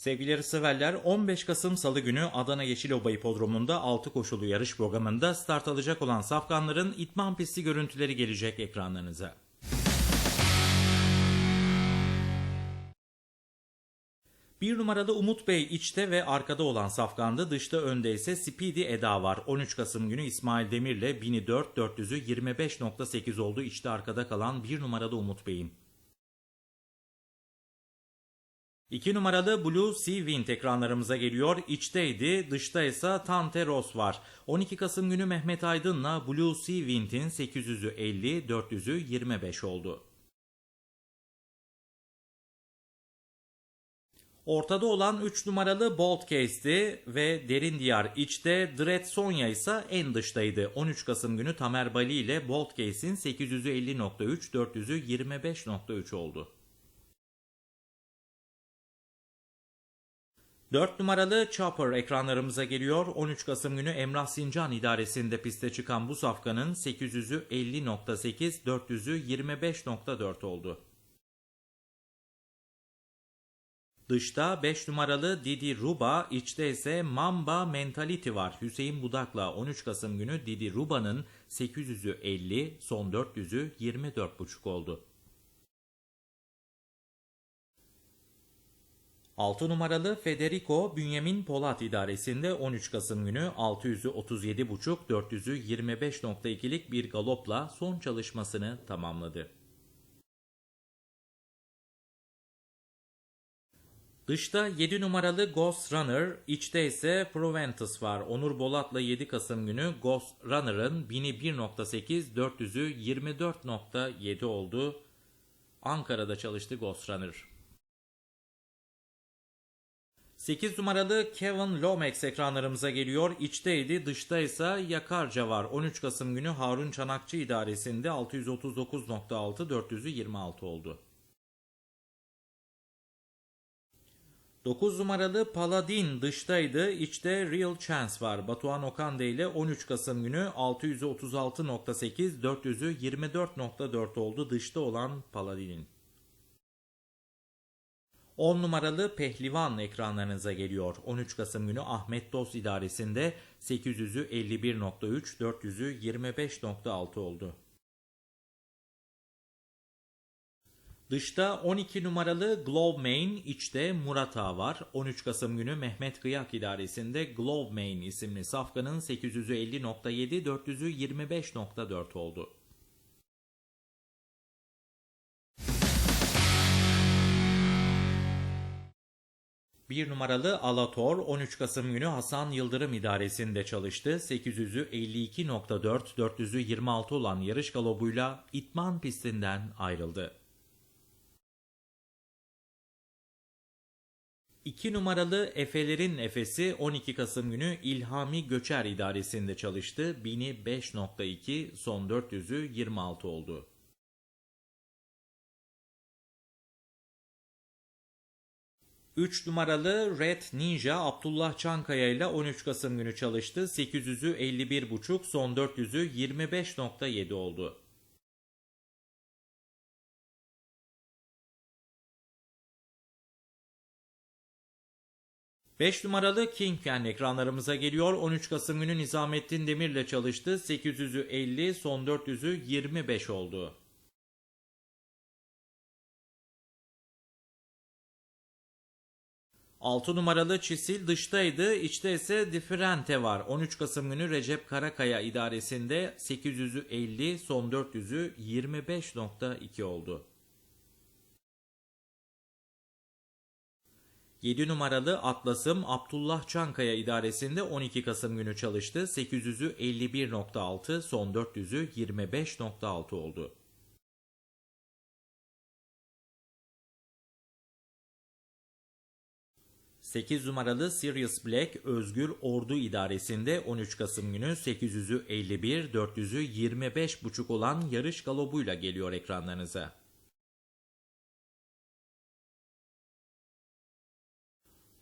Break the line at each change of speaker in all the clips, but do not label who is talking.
Sevgili yarışseverler 15 Kasım Salı günü Adana Yeşilova Hipodromu'nda 6 koşulu yarış programında start alacak olan safkanların itman pisti görüntüleri gelecek ekranlarınıza. Bir numaralı Umut Bey içte ve arkada olan safkandı. Dışta önde ise Speedy Eda var. 13 Kasım günü İsmail Demir'le 1004 400'ü 25.8 oldu. İçte arkada kalan bir numaralı Umut Bey'in. 2 numaralı Blue Sea Wind ekranlarımıza geliyor. İçteydi, dışta ise Tante Ross var. 12 Kasım günü Mehmet Aydın'la Blue Sea Wind'in 800'ü 50, 400'ü 25 oldu. Ortada olan 3 numaralı Bolt Case'di ve Derin Diyar içte, Dread Sonya ise en dıştaydı. 13 Kasım günü Tamer Bali ile Bolt Case'in 800'ü 50.3, 400'ü 25.3 oldu. 4 numaralı Chopper ekranlarımıza geliyor. 13 Kasım günü Emrah Sincan idaresinde piste çıkan bu safkanın 800'ü 50.8, 400'ü 25.4 oldu. Dışta 5 numaralı Didi Ruba, içte ise Mamba Mentality var. Hüseyin Budak'la 13 Kasım günü Didi Ruba'nın 800'ü 50, son 400'ü 24.5 oldu. 6 numaralı Federico Bünyamin Polat idaresinde 13 Kasım günü 600'ü 37.5, 400'ü 25.2'lik bir galopla son çalışmasını tamamladı. Dışta 7 numaralı Ghost Runner, içte ise Proventus var. Onur Bolat'la 7 Kasım günü Ghost Runner'ın 1000'i 1.8, 400'ü 24.7 oldu. Ankara'da çalıştı Ghost Runner. 8 numaralı Kevin Lomax ekranlarımıza geliyor. İçteydi, dışta ise Yakarca var. 13 Kasım günü Harun Çanakçı idaresinde 639.6, 400'ü 26 oldu. 9 numaralı Paladin dıştaydı. İçte Real Chance var. Batuhan Okande ile 13 Kasım günü 636.8, 400'ü 24.4 oldu. Dışta olan Paladin'in. 10 numaralı Pehlivan ekranlarınıza geliyor. 13 Kasım günü Ahmet Dost idaresinde 800'ü 51.3, 400'ü 25.6 oldu. Dışta 12 numaralı Glove Main, içte Murat Ağa var. 13 Kasım günü Mehmet Kıyak idaresinde Glove Main isimli safkanın 800'ü 50.7, 400'ü 25.4 oldu. Bir numaralı Alator 13 Kasım günü Hasan Yıldırım idaresinde çalıştı. 800'ü 52.4, 400'ü 26 olan yarış galobuyla itman pistinden ayrıldı. 2 numaralı Efelerin Efesi 12 Kasım günü İlhami Göçer idaresinde çalıştı. 1000'i 5.2, son 400'ü 26 oldu. Üç numaralı Red Ninja Abdullah Çankaya ile 13 Kasım günü çalıştı. 800'ü 51.5, son 400'ü 25.7 oldu. Beş numaralı Kingpin ekranlarımıza geliyor. 13 Kasım günü Nizamettin Demir'le çalıştı. 800'ü 50, son 400'ü 25 oldu. 6 numaralı Çisil dıştaydı, içte ise Differente var. 13 Kasım günü Recep Karakaya idaresinde 800'ü 50, son 400'ü 25.2 oldu. 7 numaralı Atlas'ım Abdullah Çankaya idaresinde 12 Kasım günü çalıştı. 800'ü 51.6, son 400'ü 25.6 oldu. 8 numaralı Sirius Black Özgür Ordu idaresinde 13 Kasım günü 800'ü 51, 400'ü 25.5 olan yarış galobuyla geliyor ekranlarınıza.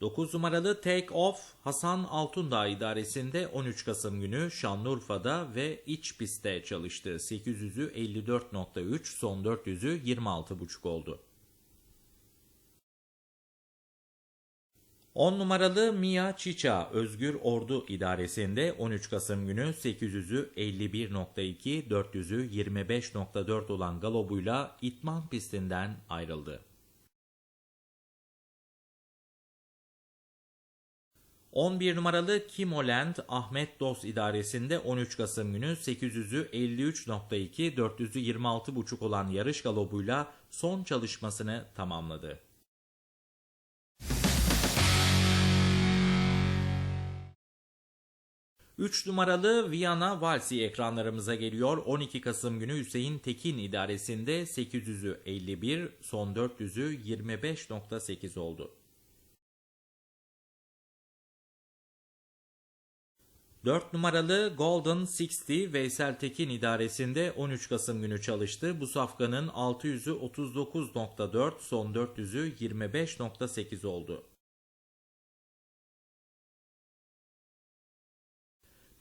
9 numaralı Take Off Hasan Altundağ idaresinde 13 Kasım günü Şanlıurfa'da ve iç pistte çalıştı. 800'ü 54.3, son 400'ü 26.5 oldu. 10 numaralı Mia Çiça Özgür Ordu idaresinde 13 Kasım günü 800'ü 51.2, 400'ü 25.4 olan galobuyla itman pistinden ayrıldı. 11 numaralı Kimoland Ahmet Dost idaresinde 13 Kasım günü 800'ü 53.2, 400'ü 26.5 olan yarış galobuyla son çalışmasını tamamladı. Üç numaralı Viyana Valsi ekranlarımıza geliyor. 12 Kasım günü Hüseyin Tekin idaresinde 800'ü 51, son 400'ü 25.8 oldu. 4 numaralı Golden 60 Veysel Tekin idaresinde 13 Kasım günü çalıştı. Bu safkanın 600'ü 39.4, son 400'ü 25.8 oldu.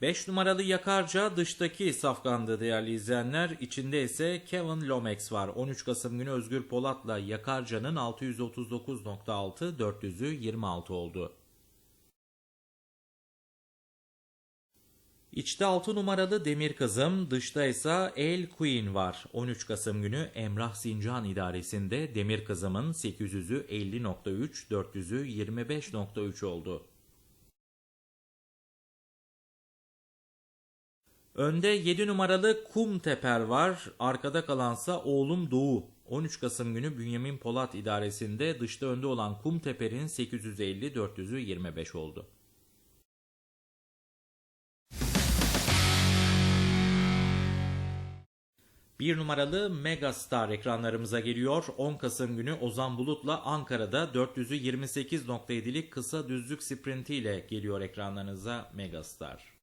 5 numaralı Yakarca dıştaki safkandı değerli izleyenler. İçinde ise Kevin Lomax var. 13 Kasım günü Özgür Polat'la Yakarca'nın 639.6, 400'ü 26 oldu. İçte 6 numaralı Demir Kızım, dışta ise El Queen var. 13 Kasım günü Emrah Sincan idaresinde Demir Kızım'ın 800'ü 50.3, 400'ü 25.3 oldu. Önde 7 numaralı Kum Teper var. Arkada kalansa Oğlum Doğu. 13 Kasım günü Bünyamin Polat idaresinde dışta önde olan Kum Teper'in 850 400'ü 25 oldu. Bir numaralı Megastar ekranlarımıza geliyor. 10 Kasım günü Ozan Bulut'la Ankara'da 400'ü 28.7'lik kısa düzlük sprintiyle geliyor ekranlarınıza Megastar.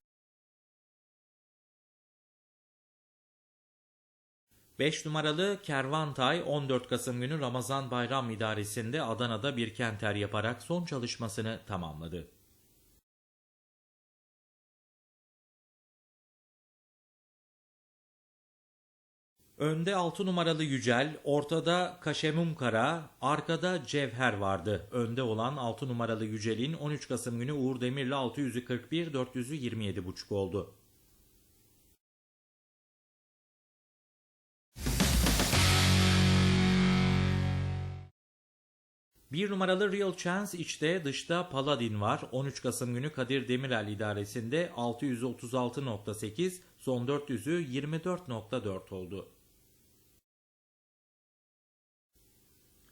5 numaralı Kervantay 14 Kasım günü Ramazan Bayram İdaresi'nde Adana'da bir kenter yaparak son çalışmasını tamamladı. Önde 6 numaralı Yücel, ortada Kaşemum Kara, arkada Cevher vardı. Önde olan 6 numaralı Yücel'in 13 Kasım günü Uğur Demir'le 600'ü 41, 400'ü 27,5 oldu. Bir numaralı Real Chance içte dışta Paladin var. 13 Kasım günü Kadir Demirel idaresinde 636.8 son 400'ü 24.4 oldu.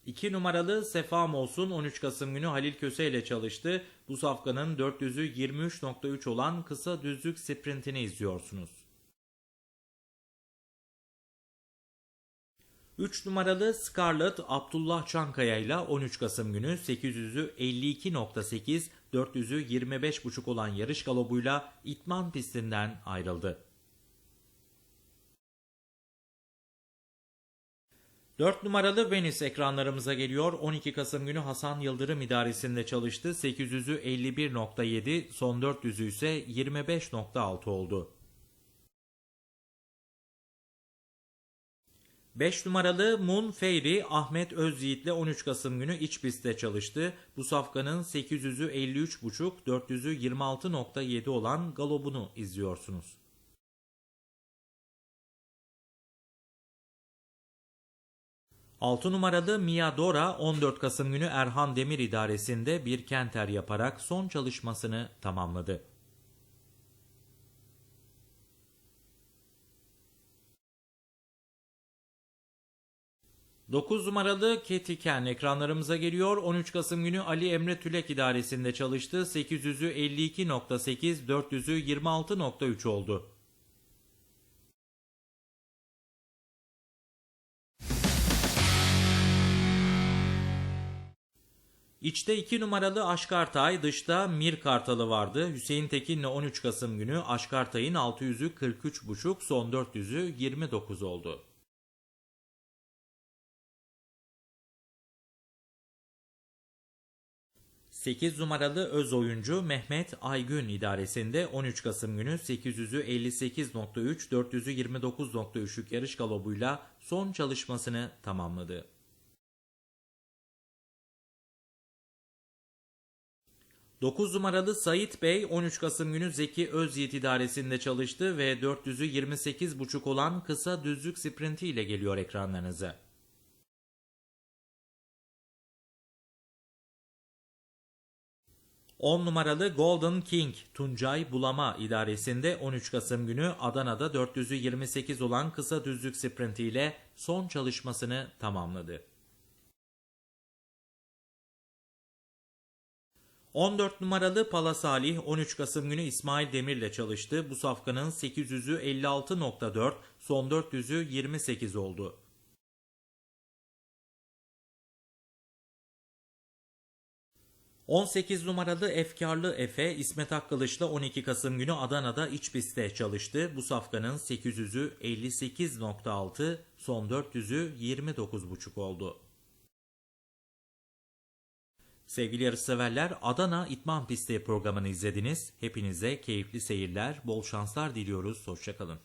2 numaralı Sefam olsun 13 Kasım günü Halil Köse ile çalıştı. Bu safkanın 400'ü 23.3 olan kısa düzlük sprintini izliyorsunuz. 3 numaralı Scarlett Abdullah Çankaya ile 13 Kasım günü 800'ü 52.8, 400'ü 25.5 olan yarış galobuyla itman pistinden ayrıldı. 4 numaralı Venice ekranlarımıza geliyor. 12 Kasım günü Hasan Yıldırım idaresinde çalıştı. 800'ü 51.7, son 400'ü ise 25.6 oldu. 5 numaralı Moon Fairy Ahmet Özyiğit ile 13 Kasım günü iç pistte çalıştı. Bu safkanın 800'ü 53.5, 400'ü 26.7 olan galobunu izliyorsunuz. Altı numaralı Mia Dora 14 Kasım günü Erhan Demir idaresinde bir kenter yaparak son çalışmasını tamamladı. 9 numaralı Ketiken ekranlarımıza geliyor. 13 Kasım günü Ali Emre Tülek idaresinde çalıştı. 800'ü 52.8, 400'ü 26.3 oldu. İçte 2 numaralı Aşkartay, dışta Mir Kartalı vardı. Hüseyin Tekin'le 13 Kasım günü Aşkartay'ın 600'ü 43.5, son 400'ü 29 oldu. 8 numaralı öz oyuncu Mehmet Aygün idaresinde 13 Kasım günü 800'ü 58.3, 400'ü 29.3'lük yarış galobuyla son çalışmasını tamamladı. 9 numaralı Sait Bey 13 Kasım günü Zeki Özyiğit idaresinde çalıştı ve 400'ü 28,5 olan kısa düzlük sprinti ile geliyor ekranlarınıza. 10 numaralı Golden King Tuncay Bulama idaresinde 13 Kasım günü Adana'da 400'ü 28 olan kısa düzlük sprinti ile son çalışmasını tamamladı. 14 numaralı Pala Salih 13 Kasım günü İsmail Demir'le çalıştı. Bu safkanın 800'ü 56.4, son 400'ü 28 oldu. 18 numaralı Efkarlı Efe İsmet Hakkılıç'la 12 Kasım günü Adana'da iç pistte çalıştı. Bu safkanın 800'ü 58.6, son 400'ü 29.5 oldu. Sevgili yarışseverler Adana İtman Pisti programını izlediniz. Hepinize keyifli seyirler, bol şanslar diliyoruz. Hoşçakalın.